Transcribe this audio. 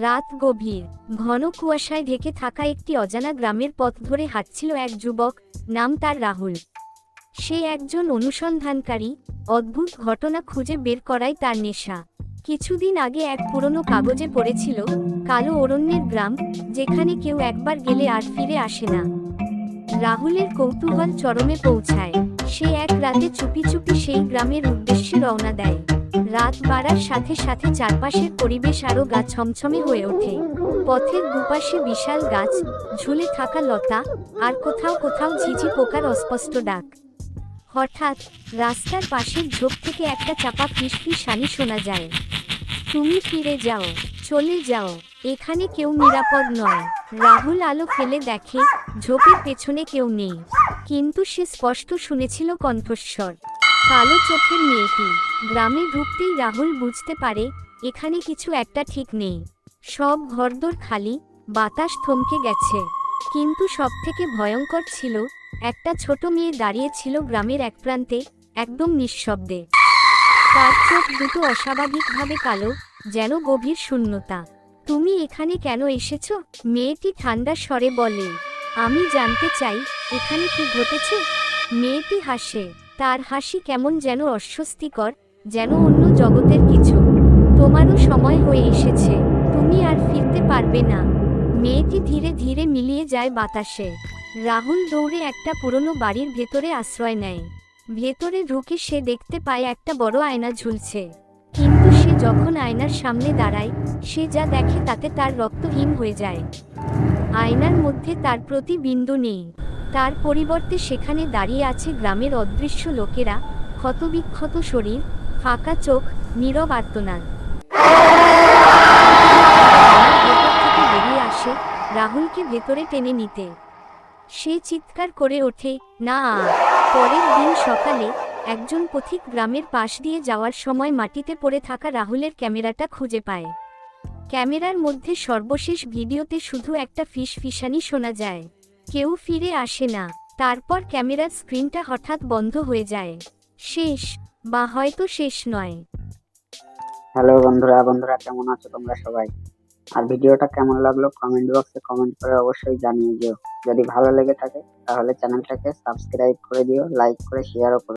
রাত গভীর। ঘন কুয়াশায় ঢেকে থাকা একটি অজানা গ্রামের পথ ধরে হাঁটছিল এক যুবক, নাম তার রাহুল। সে একজন অনুসন্ধানকারী, অদ্ভুত ঘটনা খুঁজে বের করাই তার নেশা। কিছুদিন আগে এক পুরনো কাগজে পড়েছিল, কালো অরণ্যের গ্রাম, যেখানে কেউ একবার গেলে আর ফিরে আসে না। রাহুলের কৌতূহল চরমে পৌঁছায়। সে এক রাতে চুপি চুপি সেই গ্রামের উদ্দেশ্যে রওনা দেয়। রাত বাড়ার সাথে সাথে চারপাশের পরিবেশ আরও গা ছমছমে হয়ে ওঠে। পথের দুপাশে বিশাল গাছ, ঝুলে থাকা লতা, আর কোথাও কোথাও ঝিঝি পোকার অস্পষ্ট ডাক। হঠাৎ, রাস্তার পাশের ঝোপ থেকে একটা চাপা ফিসফিস সানি শোনা যায়। তুমি ফিরে যাও, চলে যাও, এখানে কেউ নিরাপদ নয়। রাহুল আলো ফেলে দেখে, ঝোপের পেছনে কেউ নেই। কিন্তু সে স্পষ্ট শুনেছিল কণ্ঠস্বর। কালো চোখের মেয়েটি। গ্রামে ঢুকতেই রাহুল বুঝতে পারে, এখানে কিছু একটা ঠিক নেই। সব ঘরদোর খালি, বাতাস থমকে গেছে। কিন্তু সবথেকে ভয়ঙ্কর ছিল, একটা ছোট মেয়ে দাঁড়িয়ে ছিল গ্রামের এক প্রান্তে, একদম নিঃশব্দে। তার চোখ দুটো অস্বাভাবিকভাবে কালো, যেন গভীর শূন্যতা। তুমি এখানে কেন এসেছ? মেয়েটি ঠান্ডা স্বরে বলে। আমি জানতে চাই, এখানে কি ঘটেছে? মেয়েটি হাসে। তার হাসি কেমন যেন অস্বস্তিকর, যেন অন্য জগতের কিছু। তোমারও সময় হয়ে এসেছে, তুমি আর ফিরতে পারবে না। মেয়েটি ধীরে ধীরে মিলিয়ে যায় বাতাসে। রাহুল দৌড়ে একটা পুরনো বাড়ির ভেতরে আশ্রয় নেয়। ভেতরে ঢুকে সে দেখতে পায় একটা বড় আয়না ঝুলছে। কিন্তু সে যখন আয়নার সামনে দাঁড়ায়, সে যা দেখে তাতে তার রক্ত হিম হয়ে যায়। আয়নার মধ্যে তার প্রতি বিন্দু নেই। তার পরিবর্তে সেখানে দাঁড়িয়ে আছে গ্রামের অদৃশ্য লোকেরা, ক্ষতবিক্ষত শরীর, ফাঁকা চোখ, নীরব থেকে বেরিয়ে আসে রাহুলকে ভেতরে টেনে নিতে। সে চিৎকার করে ওঠে, না পরের দিন সকালে একজন পথিক গ্রামের পাশ দিয়ে যাওয়ার সময় মাটিতে পড়ে থাকা রাহুলের ক্যামেরাটা খুঁজে পায়। ক্যামেরার মধ্যে সর্বশেষ ভিডিওতে শুধু একটা ফিস ফিসানি শোনা যায়। কেউ ফিরে আসে না। তারপর ক্যামেরার স্ক্রিনটা হঠাৎ বন্ধ হয়ে যায়। শেষ, বা হয়তো শেষ নয়। হ্যালো বন্ধুরা বন্ধুরা কেমন আছো তোমরা সবাই? আর ভিডিওটা কেমন লাগল কমেন্ট বক্সে কমেন্ট করে অবশ্যই জানিয়ে দিও। যদি ভালো লেগে থাকে, তাহলে চ্যানেলটাকে সাবস্ক্রাইব করে দিও লাইক করে শেয়ারও করে